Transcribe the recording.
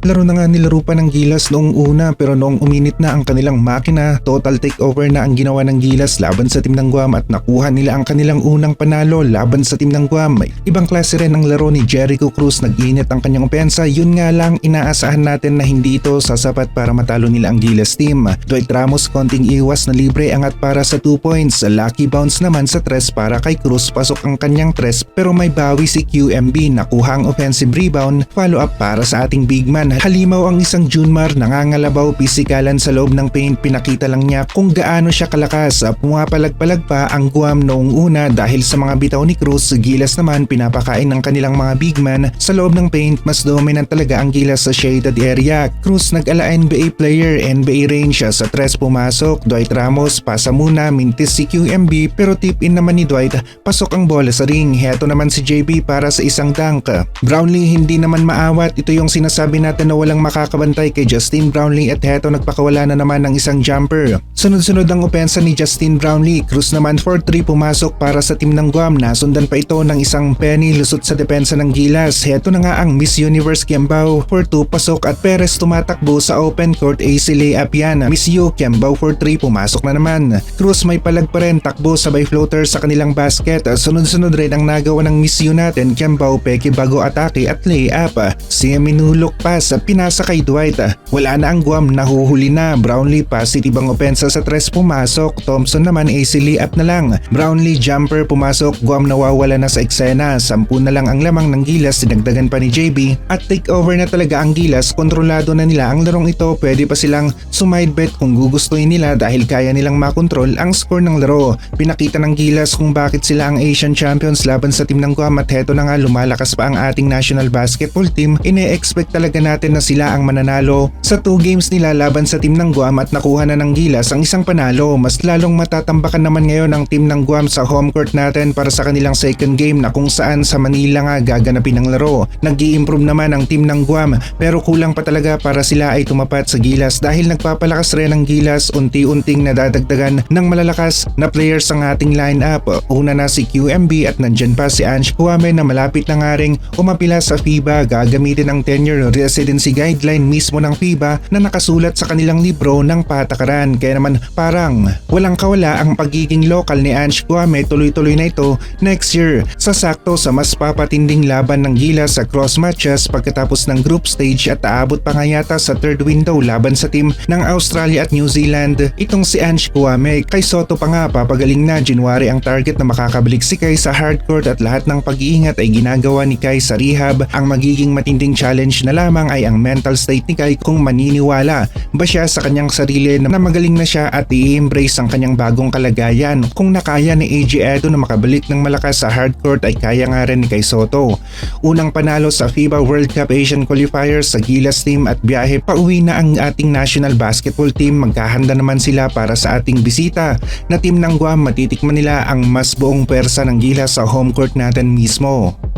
Laro na nga nilaro pa ng Gilas noong una pero noong uminit na ang kanilang makina, total takeover na ang ginawa ng Gilas laban sa team ng Guam at nakuha nila ang kanilang unang panalo laban sa team ng Guam. Ibang klase rin ang laro ni Jericho Cruz, nag-init ang kanyang opensa, yun nga lang inaasahan natin na hindi ito sasapat para matalo nila ang Gilas team. Dwight Ramos konting iwas na libre angat para sa 2 points, lucky bounce naman sa 3 para kay Cruz. Pasok ang kanyang 3 pero may bawi si QMB nakuha ang offensive rebound, follow up para sa ating big man Halimaw ang isang Junmar nangangalabaw pisikalan sa loob ng paint pinakita lang niya kung gaano siya kalakas. Pumapalag-palag pa ang Guam noong una dahil sa mga bitaw ni Cruz. Gilas naman pinapakain ng kanilang mga big man sa loob ng paint mas dominant talaga ang Gilas sa shaded area. Cruz nag-ala NBA player, NBA range sa tres pumasok. Dwight Ramos pasa muna, mintis si QMB pero tip in naman ni Dwight pasok ang bola sa ring. Heto naman si JB para sa isang dunk. Brownlee hindi naman maawat. Ito yung sinasabi natin na walang makakabantay kay Justin Brownlee at heto nagpakawala na naman ng isang jumper. Sunod-sunod ang opensa ni Justin Brownlee. Cruz naman 4-3 pumasok para sa team ng Guam. Nasundan pa ito ng isang penny lusot sa depensa ng Gilas. Heto na nga ang Miss Universe Kembao 4-2 pasok at Perez tumatakbo sa open court AC layup yan. Miss U Kembao 4-3 pumasok na naman. Cruz may palag pa rin takbo sabay floater sa kanilang basket. Sunod-sunod rin ang nagawa ng Miss U natin Kembao peke bago atake at layup. Si Minulok pass sa pinasa kay Dwight. Wala na ang Guam, nahuhuli na. Brownlee positive ang opensa sa tres pumasok. Thompson naman AC layup na lang. Brownlee jumper pumasok. Guam nawawala na sa eksena. Sampu na lang ang lamang ng Gilas, dinagdagan pa ni JB. At take over na talaga ang Gilas. Kontrolado na nila ang larong ito. Pwede pa silang sumide bet kung gugustuhin nila dahil kaya nilang makontrol ang score ng laro. Pinakita ng Gilas kung bakit sila ang Asian Champions laban sa team ng Guam at heto na nga lumalakas pa ang ating national basketball team. Ine-expect talaga natin na sila ang mananalo. Sa 2 games nila laban sa team ng Guam at nakuha na ng Gilas ang isang panalo. Mas lalong matatambakan naman ngayon ang team ng Guam sa home court natin para sa kanilang second game na kung saan sa Manila nga gaganapin ang laro. nag improve naman ang team ng Guam pero kulang pa talaga para sila ay tumapat sa Gilas dahil nagpapalakas rin ang Gilas unti-unting nadadagdagan ng malalakas na players ang ating lineup. Una na si QMB at nandyan pa si Ange Kwame na malapit na nga ring umapila sa FIBA gagamitin ang tenure residency guideline mismo ng FIBA na nakasulat sa kanilang libro ng patakaran. Kaya naman parang walang kawala ang pagiging local ni Ange Guame tuloy-tuloy na ito next year. Sasakto sa mas papatinding laban ng Gilas sa cross matches pagkatapos ng group stage at aabot pa nga yata sa third window laban sa team ng Australia at New Zealand. Itong si Ange Guame kay Soto pa nga papagaling na January ang target na makakabalik si Kai sa hardcourt at lahat ng pag-iingat ay ginagawa ni Kai sa rehab. Ang magiging matinding challenge na lamang ay ang mental state ni Kai kung maniniwala ba siya sa kanyang sarili na magaling na siya at i-embrace ang kanyang bagong kalagayan. Kung nakaya ni AJ Edo na makabalik ng malakas sa hardcourt ay kaya nga rin ni Kai Soto. Unang panalo sa FIBA World Cup Asian Qualifiers sa Gilas team at biyahe pauwi na ang ating national basketball team. Magkahanda naman sila para sa ating bisita na team ng Guam matitikman nila ang mas buong pwersa ng Gilas sa home court natin mismo.